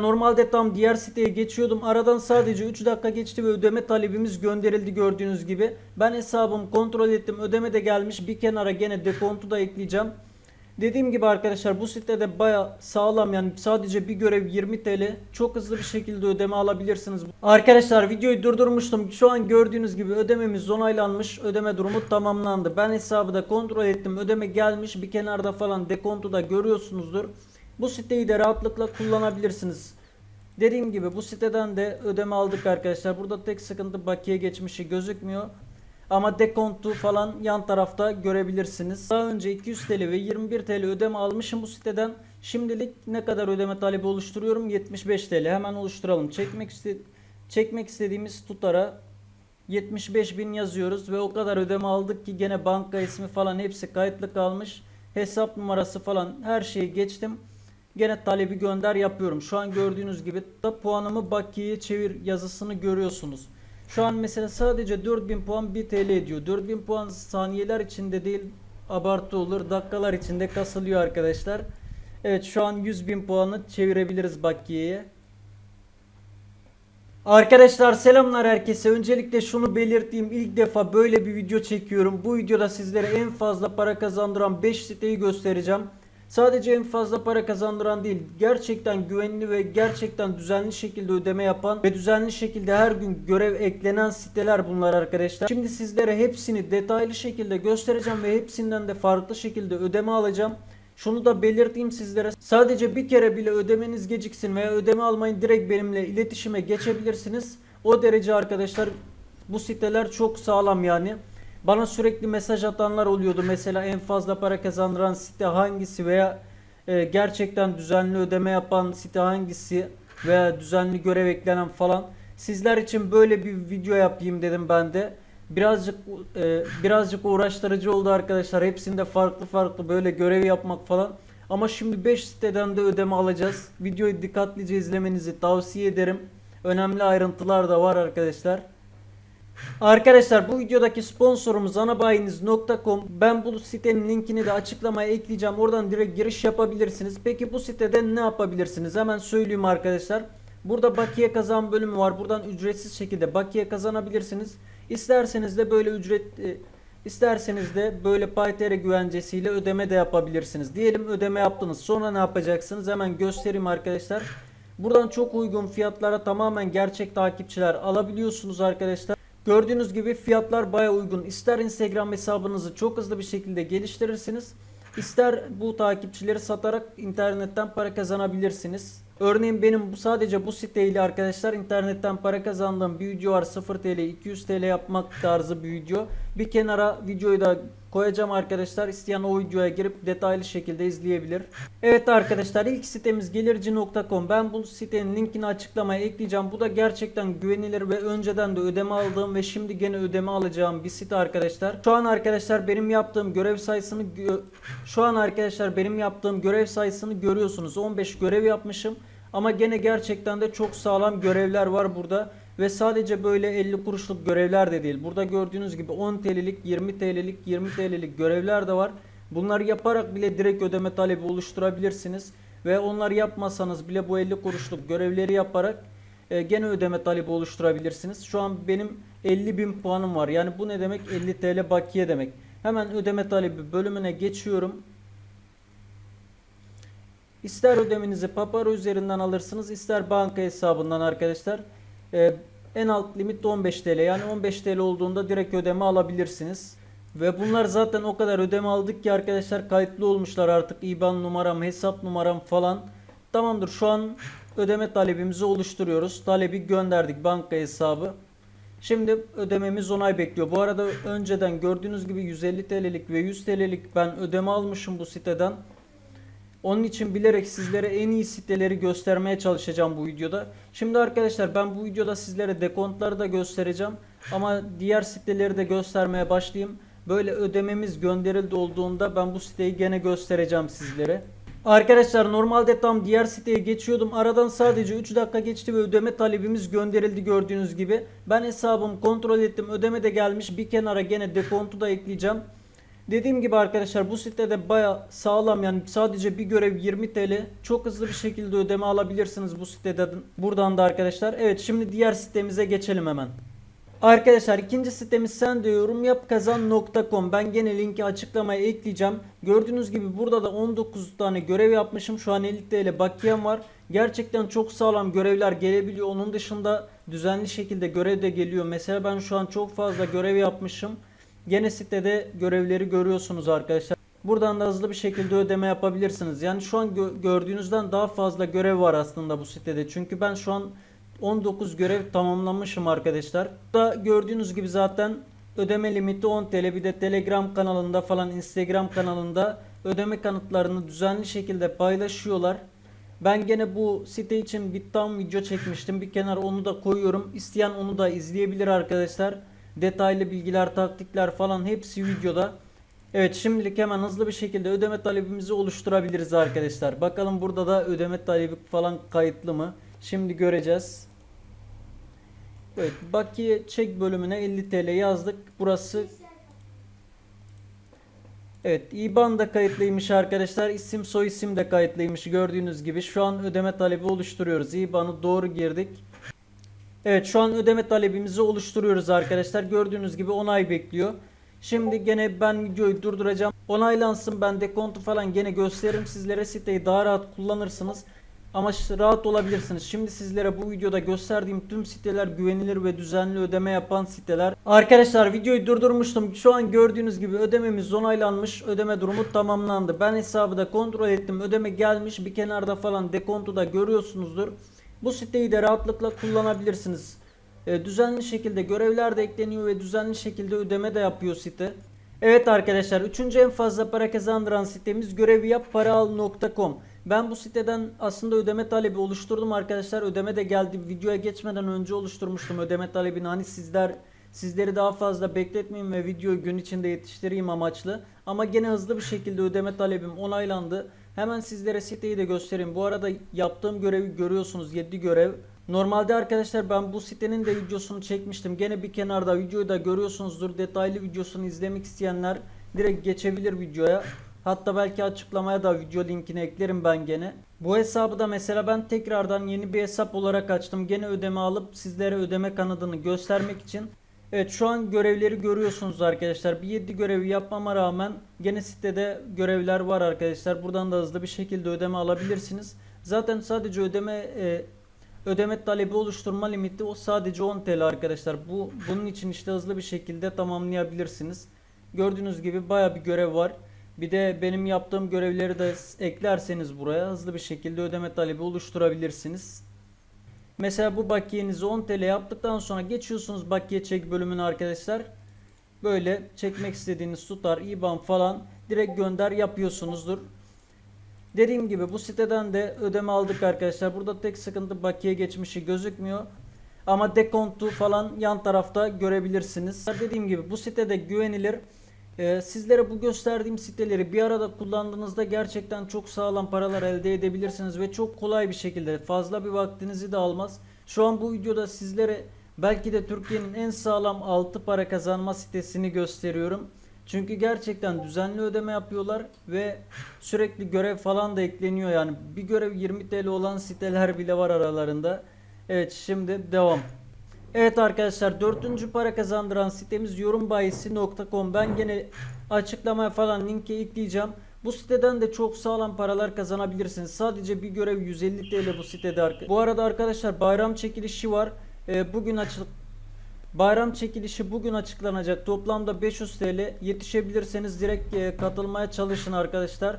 Normalde tam diğer siteye geçiyordum. Aradan sadece 3 dakika geçti ve ödeme talebimiz gönderildi gördüğünüz gibi. Ben hesabımı kontrol ettim. Ödeme de gelmiş. Bir kenara gene dekontu da ekleyeceğim. Dediğim gibi arkadaşlar bu sitede baya sağlam yani sadece bir görev 20 TL. Çok hızlı bir şekilde ödeme alabilirsiniz. Arkadaşlar videoyu durdurmuştum. Şu an gördüğünüz gibi ödememiz onaylanmış. Ödeme durumu tamamlandı. Ben hesabı da kontrol ettim. Ödeme gelmiş. Bir kenarda falan dekontu da görüyorsunuzdur. Bu siteyi de rahatlıkla kullanabilirsiniz. Dediğim gibi bu siteden de ödeme aldık arkadaşlar. Burada tek sıkıntı bakiye geçmişi gözükmüyor. Ama dekontu falan yan tarafta görebilirsiniz. Daha önce 200 TL ve 21 TL ödeme almışım bu siteden. Şimdilik ne kadar ödeme talebi oluşturuyorum? 75 TL. Hemen oluşturalım. Çekmek iste çekmek istediğimiz tutara 75 bin yazıyoruz ve o kadar ödeme aldık ki gene banka ismi falan hepsi kayıtlı kalmış. Hesap numarası falan her şeyi geçtim. Gene talebi gönder yapıyorum. Şu an gördüğünüz gibi da puanımı bakiyeye çevir yazısını görüyorsunuz. Şu an mesela sadece 4000 puan 1 TL ediyor. 4000 puan saniyeler içinde değil abartı olur. Dakikalar içinde kasılıyor arkadaşlar. Evet şu an 100.000 puanı çevirebiliriz bakiyeye. Arkadaşlar selamlar herkese. Öncelikle şunu belirteyim. İlk defa böyle bir video çekiyorum. Bu videoda sizlere en fazla para kazandıran 5 siteyi göstereceğim. Sadece en fazla para kazandıran değil, gerçekten güvenli ve gerçekten düzenli şekilde ödeme yapan ve düzenli şekilde her gün görev eklenen siteler bunlar arkadaşlar. Şimdi sizlere hepsini detaylı şekilde göstereceğim ve hepsinden de farklı şekilde ödeme alacağım. Şunu da belirteyim sizlere. Sadece bir kere bile ödemeniz geciksin veya ödeme almayın direkt benimle iletişime geçebilirsiniz. O derece arkadaşlar bu siteler çok sağlam yani. Bana sürekli mesaj atanlar oluyordu. Mesela en fazla para kazandıran site hangisi veya e, gerçekten düzenli ödeme yapan site hangisi veya düzenli görev eklenen falan. Sizler için böyle bir video yapayım dedim ben de. Birazcık e, birazcık uğraştırıcı oldu arkadaşlar. Hepsinde farklı farklı böyle görev yapmak falan. Ama şimdi 5 siteden de ödeme alacağız. Videoyu dikkatlice izlemenizi tavsiye ederim. Önemli ayrıntılar da var arkadaşlar. Arkadaşlar bu videodaki sponsorumuz anabayiniz.com. Ben bu sitenin linkini de açıklamaya ekleyeceğim. Oradan direkt giriş yapabilirsiniz. Peki bu sitede ne yapabilirsiniz? Hemen söyleyeyim arkadaşlar. Burada bakiye kazan bölümü var. Buradan ücretsiz şekilde bakiye kazanabilirsiniz. İsterseniz de böyle ücret e, isterseniz de böyle PayTR güvencesiyle ödeme de yapabilirsiniz. Diyelim ödeme yaptınız. Sonra ne yapacaksınız? Hemen göstereyim arkadaşlar. Buradan çok uygun fiyatlara tamamen gerçek takipçiler alabiliyorsunuz arkadaşlar. Gördüğünüz gibi fiyatlar baya uygun. İster Instagram hesabınızı çok hızlı bir şekilde geliştirirsiniz. İster bu takipçileri satarak internetten para kazanabilirsiniz. Örneğin benim bu sadece bu siteyle arkadaşlar internetten para kazandığım bir video var 0 TL 200 TL yapmak tarzı bir video. Bir kenara videoyu da koyacağım arkadaşlar. İsteyen o videoya girip detaylı şekilde izleyebilir. Evet arkadaşlar ilk sitemiz gelirci.com. Ben bu sitenin linkini açıklamaya ekleyeceğim. Bu da gerçekten güvenilir ve önceden de ödeme aldığım ve şimdi gene ödeme alacağım bir site arkadaşlar. Şu an arkadaşlar benim yaptığım görev sayısını şu an arkadaşlar benim yaptığım görev sayısını görüyorsunuz. 15 görev yapmışım. Ama gene gerçekten de çok sağlam görevler var burada. Ve sadece böyle 50 kuruşluk görevler de değil. Burada gördüğünüz gibi 10 TL'lik, 20 TL'lik, 20 TL'lik görevler de var. Bunları yaparak bile direkt ödeme talebi oluşturabilirsiniz. Ve onları yapmasanız bile bu 50 kuruşluk görevleri yaparak e, gene ödeme talebi oluşturabilirsiniz. Şu an benim 50 bin puanım var. Yani bu ne demek? 50 TL bakiye demek. Hemen ödeme talebi bölümüne geçiyorum. İster ödemenizi Papara üzerinden alırsınız, ister banka hesabından arkadaşlar. Ee, en alt limit de 15 TL. Yani 15 TL olduğunda direkt ödeme alabilirsiniz. Ve bunlar zaten o kadar ödeme aldık ki arkadaşlar kayıtlı olmuşlar artık. IBAN numaram, hesap numaram falan. Tamamdır şu an ödeme talebimizi oluşturuyoruz. Talebi gönderdik banka hesabı. Şimdi ödememiz onay bekliyor. Bu arada önceden gördüğünüz gibi 150 TL'lik ve 100 TL'lik ben ödeme almışım bu siteden. Onun için bilerek sizlere en iyi siteleri göstermeye çalışacağım bu videoda. Şimdi arkadaşlar ben bu videoda sizlere dekontları da göstereceğim. Ama diğer siteleri de göstermeye başlayayım. Böyle ödememiz gönderildi olduğunda ben bu siteyi gene göstereceğim sizlere. Arkadaşlar normalde tam diğer siteye geçiyordum. Aradan sadece 3 dakika geçti ve ödeme talebimiz gönderildi gördüğünüz gibi. Ben hesabımı kontrol ettim. Ödeme de gelmiş. Bir kenara gene dekontu da ekleyeceğim. Dediğim gibi arkadaşlar bu sitede baya sağlam yani sadece bir görev 20 TL. Çok hızlı bir şekilde ödeme alabilirsiniz bu sitede. Buradan da arkadaşlar. Evet şimdi diğer sitemize geçelim hemen. Arkadaşlar ikinci sitemiz sen de yorum yap kazan.com. Ben gene linki açıklamaya ekleyeceğim. Gördüğünüz gibi burada da 19 tane görev yapmışım. Şu an 50 TL bakiyem var. Gerçekten çok sağlam görevler gelebiliyor. Onun dışında düzenli şekilde görev de geliyor. Mesela ben şu an çok fazla görev yapmışım. Gene sitede görevleri görüyorsunuz arkadaşlar. Buradan da hızlı bir şekilde ödeme yapabilirsiniz. Yani şu an gö- gördüğünüzden daha fazla görev var aslında bu sitede. Çünkü ben şu an 19 görev tamamlamışım arkadaşlar. Da gördüğünüz gibi zaten ödeme limiti 10 TL. Bir de Telegram kanalında falan Instagram kanalında ödeme kanıtlarını düzenli şekilde paylaşıyorlar. Ben gene bu site için bir tam video çekmiştim. Bir kenar onu da koyuyorum. İsteyen onu da izleyebilir arkadaşlar. Detaylı bilgiler, taktikler falan hepsi videoda. Evet şimdilik hemen hızlı bir şekilde ödeme talebimizi oluşturabiliriz arkadaşlar. Bakalım burada da ödeme talebi falan kayıtlı mı? Şimdi göreceğiz. Evet bakiye çek bölümüne 50 TL yazdık. Burası Evet IBAN da kayıtlıymış arkadaşlar. İsim soy isim de kayıtlıymış gördüğünüz gibi. Şu an ödeme talebi oluşturuyoruz. IBAN'ı doğru girdik. Evet şu an ödeme talebimizi oluşturuyoruz arkadaşlar. Gördüğünüz gibi onay bekliyor. Şimdi gene ben videoyu durduracağım. Onaylansın ben dekontu falan gene gösteririm sizlere. Siteyi daha rahat kullanırsınız. Ama rahat olabilirsiniz. Şimdi sizlere bu videoda gösterdiğim tüm siteler güvenilir ve düzenli ödeme yapan siteler. Arkadaşlar videoyu durdurmuştum. Şu an gördüğünüz gibi ödememiz onaylanmış. Ödeme durumu tamamlandı. Ben hesabı da kontrol ettim. Ödeme gelmiş. Bir kenarda falan dekontu da görüyorsunuzdur. Bu siteyi de rahatlıkla kullanabilirsiniz. E, düzenli şekilde görevler de ekleniyor ve düzenli şekilde ödeme de yapıyor site. Evet arkadaşlar üçüncü en fazla para kazandıran sitemiz göreviyapparaaal.com. Ben bu siteden aslında ödeme talebi oluşturdum arkadaşlar. Ödeme de geldi. Videoya geçmeden önce oluşturmuştum ödeme talebini. Hani sizler sizleri daha fazla bekletmeyeyim ve videoyu gün içinde yetiştireyim amaçlı. Ama gene hızlı bir şekilde ödeme talebim onaylandı. Hemen sizlere siteyi de göstereyim. Bu arada yaptığım görevi görüyorsunuz 7 görev. Normalde arkadaşlar ben bu sitenin de videosunu çekmiştim. Gene bir kenarda videoyu da görüyorsunuzdur. Detaylı videosunu izlemek isteyenler direkt geçebilir videoya. Hatta belki açıklamaya da video linkini eklerim ben gene. Bu hesabı da mesela ben tekrardan yeni bir hesap olarak açtım. Gene ödeme alıp sizlere ödeme kanadını göstermek için. Evet şu an görevleri görüyorsunuz arkadaşlar. Bir 7 görevi yapmama rağmen gene sitede görevler var arkadaşlar. Buradan da hızlı bir şekilde ödeme alabilirsiniz. Zaten sadece ödeme e, ödeme talebi oluşturma limiti o sadece 10 TL arkadaşlar. Bu bunun için işte hızlı bir şekilde tamamlayabilirsiniz. Gördüğünüz gibi baya bir görev var. Bir de benim yaptığım görevleri de eklerseniz buraya hızlı bir şekilde ödeme talebi oluşturabilirsiniz. Mesela bu bakiyenizi 10 TL yaptıktan sonra geçiyorsunuz bakiye çek bölümüne arkadaşlar. Böyle çekmek istediğiniz tutar, IBAN falan direkt gönder yapıyorsunuzdur. Dediğim gibi bu siteden de ödeme aldık arkadaşlar. Burada tek sıkıntı bakiye geçmişi gözükmüyor. Ama dekontu falan yan tarafta görebilirsiniz. Dediğim gibi bu sitede güvenilir. Ee, sizlere bu gösterdiğim siteleri bir arada kullandığınızda gerçekten çok sağlam paralar elde edebilirsiniz ve çok kolay bir şekilde fazla bir vaktinizi de almaz. Şu an bu videoda sizlere belki de Türkiye'nin en sağlam 6 para kazanma sitesini gösteriyorum. Çünkü gerçekten düzenli ödeme yapıyorlar ve sürekli görev falan da ekleniyor yani bir görev 20 TL olan siteler bile var aralarında. Evet şimdi devam. Evet arkadaşlar dördüncü para kazandıran sitemiz yorumbayisi.com. Ben gene açıklamaya falan linke ekleyeceğim. Bu siteden de çok sağlam paralar kazanabilirsiniz. Sadece bir görev 150 TL bu sitede. Bu arada arkadaşlar bayram çekilişi var. Ee, bugün açılıp Bayram çekilişi bugün açıklanacak. Toplamda 500 TL. Yetişebilirseniz direkt e, katılmaya çalışın arkadaşlar.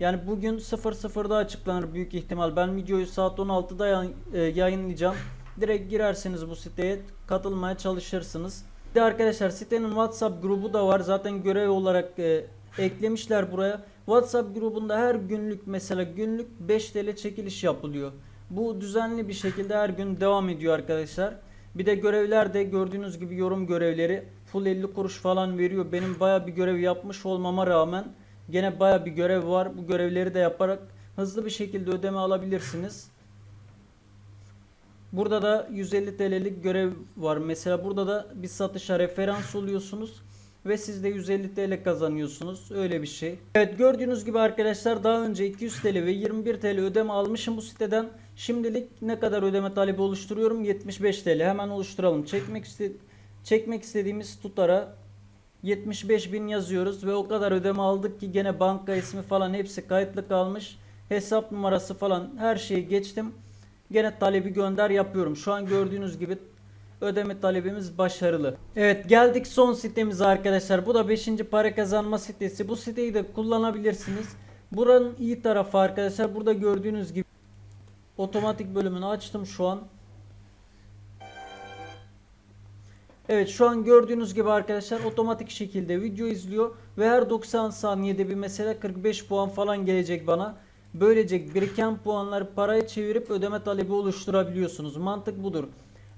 Yani bugün 00'da açıklanır büyük ihtimal. Ben videoyu saat 16'da yayın- e, yayınlayacağım. Direkt girersiniz bu siteye katılmaya çalışırsınız. Bir de arkadaşlar sitenin WhatsApp grubu da var. Zaten görev olarak e, eklemişler buraya. WhatsApp grubunda her günlük mesela günlük 5 TL çekiliş yapılıyor. Bu düzenli bir şekilde her gün devam ediyor arkadaşlar. Bir de görevler de gördüğünüz gibi yorum görevleri full 50 kuruş falan veriyor. Benim baya bir görev yapmış olmama rağmen gene baya bir görev var. Bu görevleri de yaparak hızlı bir şekilde ödeme alabilirsiniz. Burada da 150 TL'lik görev var. Mesela burada da bir satışa referans oluyorsunuz. ve siz de 150 TL kazanıyorsunuz. Öyle bir şey. Evet gördüğünüz gibi arkadaşlar daha önce 200 TL ve 21 TL ödeme almışım bu siteden. Şimdilik ne kadar ödeme talebi oluşturuyorum? 75 TL. Hemen oluşturalım. Çekmek iste çekmek istediğimiz tutara 75 bin yazıyoruz ve o kadar ödeme aldık ki gene banka ismi falan hepsi kayıtlı kalmış. Hesap numarası falan her şeyi geçtim. Gene talebi gönder yapıyorum. Şu an gördüğünüz gibi ödeme talebimiz başarılı. Evet geldik son sitemize arkadaşlar. Bu da 5. para kazanma sitesi. Bu siteyi de kullanabilirsiniz. Buranın iyi tarafı arkadaşlar. Burada gördüğünüz gibi otomatik bölümünü açtım şu an. Evet şu an gördüğünüz gibi arkadaşlar otomatik şekilde video izliyor ve her 90 saniyede bir mesela 45 puan falan gelecek bana. Böylece biriken puanları paraya çevirip ödeme talebi oluşturabiliyorsunuz. Mantık budur.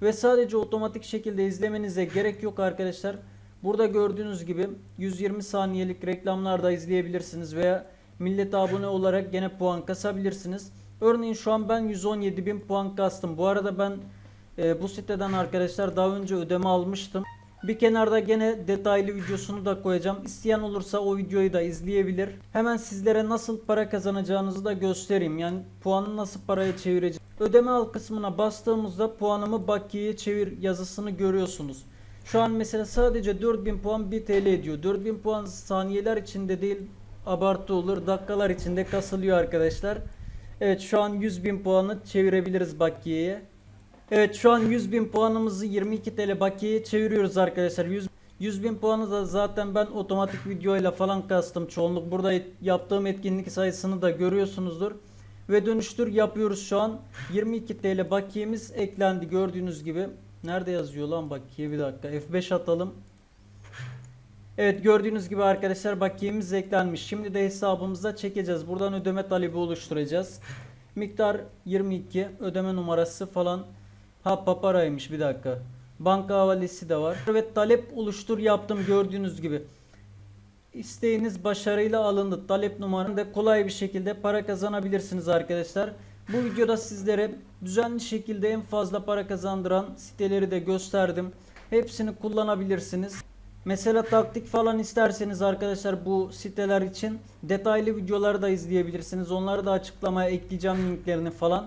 Ve sadece otomatik şekilde izlemenize gerek yok arkadaşlar. Burada gördüğünüz gibi 120 saniyelik reklamlarda izleyebilirsiniz veya millete abone olarak gene puan kasabilirsiniz. Örneğin şu an ben 117 bin puan kastım. Bu arada ben e, bu siteden arkadaşlar daha önce ödeme almıştım. Bir kenarda gene detaylı videosunu da koyacağım. İsteyen olursa o videoyu da izleyebilir. Hemen sizlere nasıl para kazanacağınızı da göstereyim. Yani puanı nasıl paraya çevireceğim. Ödeme al kısmına bastığımızda puanımı bakiyeye çevir yazısını görüyorsunuz. Şu an mesela sadece 4000 puan 1 TL ediyor. 4000 puan saniyeler içinde değil abartı olur. Dakikalar içinde kasılıyor arkadaşlar. Evet şu an 100.000 puanı çevirebiliriz bakiyeye. Evet şu an 100.000 puanımızı 22 TL bakiyeye çeviriyoruz arkadaşlar. 100 100.000 puanı da zaten ben otomatik videoyla falan kastım. Çoğunluk burada yaptığım etkinlik sayısını da görüyorsunuzdur. Ve dönüştür yapıyoruz şu an. 22 TL bakiyemiz eklendi gördüğünüz gibi. Nerede yazıyor lan bakiye bir dakika. F5 atalım. Evet gördüğünüz gibi arkadaşlar bakiyemiz eklenmiş. Şimdi de hesabımıza çekeceğiz. Buradan ödeme talebi oluşturacağız. Miktar 22. Ödeme numarası falan. Ha paparaymış bir dakika. Banka havalesi de var. Evet talep oluştur yaptım gördüğünüz gibi. İsteğiniz başarıyla alındı. Talep numaranı da kolay bir şekilde para kazanabilirsiniz arkadaşlar. Bu videoda sizlere düzenli şekilde en fazla para kazandıran siteleri de gösterdim. Hepsini kullanabilirsiniz. Mesela taktik falan isterseniz arkadaşlar bu siteler için detaylı videoları da izleyebilirsiniz. Onları da açıklamaya ekleyeceğim linklerini falan.